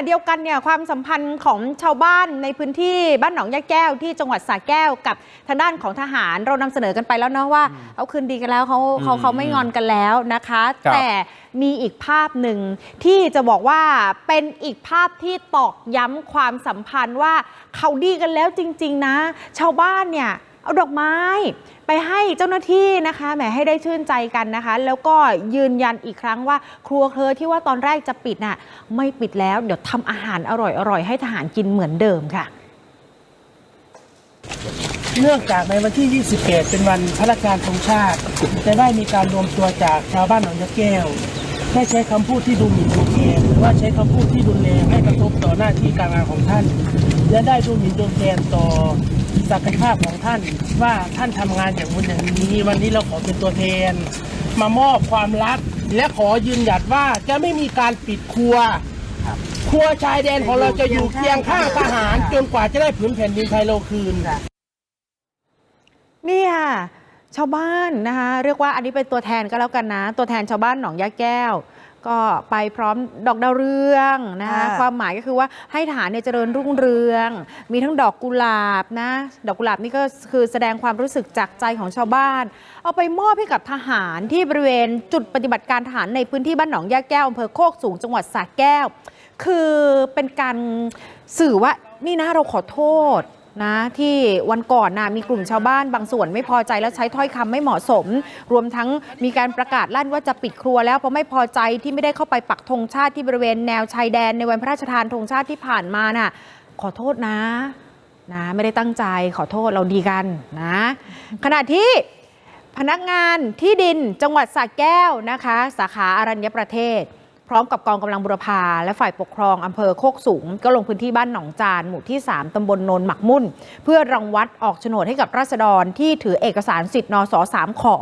ะเดียวกันเนี่ยความสัมพันธ์ของชาวบ้านในพื้นที่บ้านหนองยะแก้วที่จังหวัดสระแก้วกับทางด้านของทหารเรานำเสนอกันไปแล้วเนาะว่าเขาคืนดีกันแล้วเขาเขาอืมเขาไม่งอนกันแล้วนะคะครับแต่มีอีกภาพหนึ่งที่จะบอกว่าเป็นอีกภาพที่ตอกย้ำความสัมพันธ์ว่าเขาดีกันแล้วจริง ๆ นะ ชาวบ้านเนี่ย เอาดอกไม้ไปให้เจ้าหน้าที่นะคะแหมให้ได้ชื่นใจกันนะคะ แล้วก็ยืนยันอีกครั้งว่า ครัวเคอที่ว่าตอนแรกจะปิดน่ะไม่ปิดแล้ว เดี๋ยวทำอาหารอร่อยๆ ให้ทหารกินเหมือนเดิมค่ะ เนื่องจากในวันที่28เป็นวันพระราชทานธงชาติจะได้มีการรวมตัวจากชาวบ้านหนองยะแก้วได้ใช้คำพูดที่ดูหมิ่นดูแคลนหรือว่าใช้คำพูดที่รุนแรงให้กระทบต่อหน้าที่การงานของท่าน และได้ดูหมิ่นดูแคลนต่อ ศักยภาพของท่านว่าท่านทำงานอย่างนู้นอย่างนี้วันนี้เราขอเป็นตัวแทน มามอบความรักและขอยืนหยัดว่าจะไม่มีการปิดครัวครัวชายแดนของเราจะอยู่เคียงข้างทหาร จนกว่าจะได้ผืนแผ่นดินไทยเราคืนนี่ค่ะชาวบ้านนะคะเรียกว่าอันนี้เป็นตัวแทนก็แล้วกันนะ ตัวแทนชาวบ้านหนองยะแก้ว ก็ไปพร้อมดอกดาวเรืองนะคะค่ะความหมายก็คือว่าให้ฐานเนี่ยเจริญรุ่งเรือง มีทั้งดอกกุหลาบนะ ดอกกุหลาบนี่ก็คือแสดงความรู้สึกจากใจของชาวบ้าน เอาไปมอบให้กับทหารที่บริเวณจุดปฏิบัติการทหารในพื้นที่บ้านหนองยะแก้วอำเภอโคกสูงจังหวัดสระแก้ว คือเป็นการสื่อว่านี่นะเราขอโทษ นะที่วันก่อนนะมีกลุ่มชาวบ้านบางส่วนไม่พอใจแล้วใช้ถ้อยคำไม่เหมาะสม รวมทั้งมีการประกาศลั่นว่าจะปิดครัวแล้วเพราะไม่พอใจที่ไม่ได้เข้าไปปักธงชาติที่บริเวณแนวชายแดนในวันพระราชทานธงชาติที่ผ่านมาน่ะขอโทษนะนะไม่ได้ตั้งใจขอโทษเราดีกันนะขณะที่พนักงานที่ดินจังหวัดสระแก้วนะคะ สาขาอารัญญประเทศ พร้อมกับกองกำลังบุรพาและฝ่ายปกครองอำเภอโคกสูง ก็ลงพื้นที่บ้านหนองจานหมู่ที่ 3ตำบลโนนหมักมุ่น เพื่อรังวัดออกโฉนดให้กับราษฎรที่ถือเอกสารสิทธิ์นสสามขอ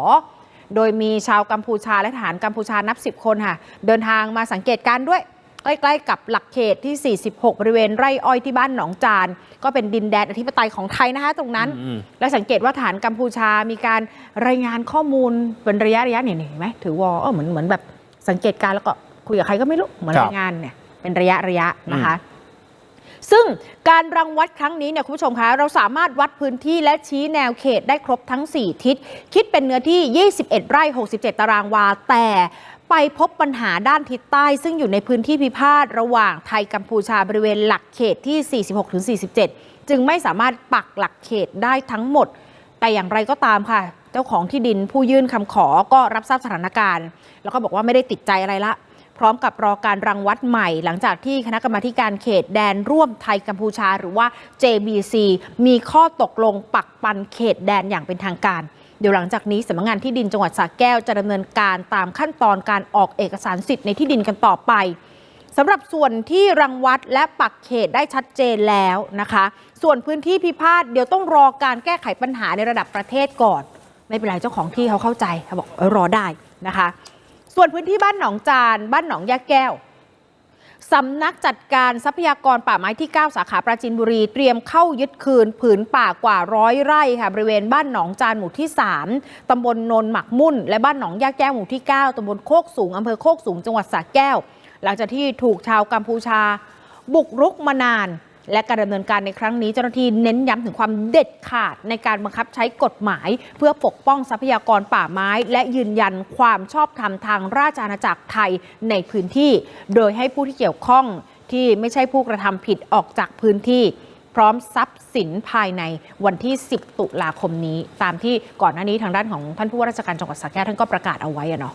โดยมีชาวกัมพูชาและทหารกัมพูชานับ 10 คนค่ะ เดินทางมาสังเกตการณ์ด้วยใกล้ๆกับหลักเขตที่ 46 บริเวณไร่อ้อยที่บ้านหนองจาน ก็เป็นดินแดนอธิปไตยของไทยนะคะตรงนั้นอืมและสังเกตว่าฐานกัมพูชามีการรายงานข้อมูลเป็นระยะระยะเนี่ยเห็นไหมถือวอลเออเหมือนเหมือนแบบสังเกตการณ์แล้วก็ คุยกับใครก็ไม่รู้เหมือนครับรายงานเนี่ยเป็นระยะระยะนะคะซึ่งการรังวัดครั้งนี้เนี่ยคุณผู้ชมคะเราสามารถวัดพื้นที่และชี้แนวเขตได้ครบทั้ง 4 ทิศ คิดเป็นเนื้อที่ 21 ไร่ 67 ตารางวา แต่ไปพบปัญหาด้านทิศใต้ ซึ่งอยู่ในพื้นที่พิพาทระหว่างไทยกัมพูชาบริเวณหลักเขตที่ 46-47 จึงไม่สามารถปักหลักเขตได้ทั้งหมด แต่อย่างไรก็ตามค่ะ เจ้าของที่ดินผู้ยื่นคำขอก็รับทราบสถานการณ์ แล้วก็บอกว่าไม่ได้ติดใจอะไรละ พร้อมกับรอการรังวัดใหม่ หลังจากที่คณะกรรมาการเขตแดนร่วมไทยกัมพูชา หรือว่า JBC มีข้อตกลงปักปันเขตแดนอย่างเป็นทางการเดี๋ยวหลังจากนี้สำนักงานที่ดินจังหวัดสระแก้วจะดำเนินการตามขั้นตอนการออกเอกสารสิทธิ์ในที่ดินกันต่อไปสำหรับส่วนที่รังวัดและปักเขตได้ชัดเจนแล้วนะคะ ส่วนพื้นที่พิพาทเดี๋ยวต้องรอการแก้ไขปัญหาในระดับประเทศก่อน ไม่เป็นไรเจ้าของที่เขาเข้าใจเขาบอกรอได้นะคะ ส่วนพื้นที่บ้านหนองจาน บ้านหนองยาแก้วสำนักจัดการทรัพยากรป่าไม้ที่ 9 สาขาปราจีนบุรี เตรียมเข้ายึดคืนผืนป่ากว่าร้อยไร่ค่ะ บริเวณบ้านหนองจานหมู่ที่ 3 ตำบลนนหมักมุ่น และบ้านหนองยาแก้วหมู่ที่ 9 ตำบลโคกสูง อำเภอโคกสูง จังหวัดสระแก้ว หลังจากที่ถูกชาวกัมพูชา บุกรุกมานาน และการดำเนินการในครั้งนี้เจ้าหน้าที่เน้นย้ำถึงความเด็ดขาดในการบังคับใช้กฎหมาย เพื่อปกป้องทรัพยากรป่าไม้ และยืนยันความชอบธรรมทางราชอาณาจักรไทยในพื้นที่ โดยให้ผู้ที่เกี่ยวข้องที่ไม่ใช่ผู้กระทำผิดออกจากพื้นที่ พร้อมทรัพย์สินภายในวันที่ 10 ตุลาคมนี้ ตามที่ก่อนหน้านี้ทางด้านของท่านผู้ว่าราชการจังหวัดสระแก้วท่านก็ประกาศเอาไว้อะเนาะ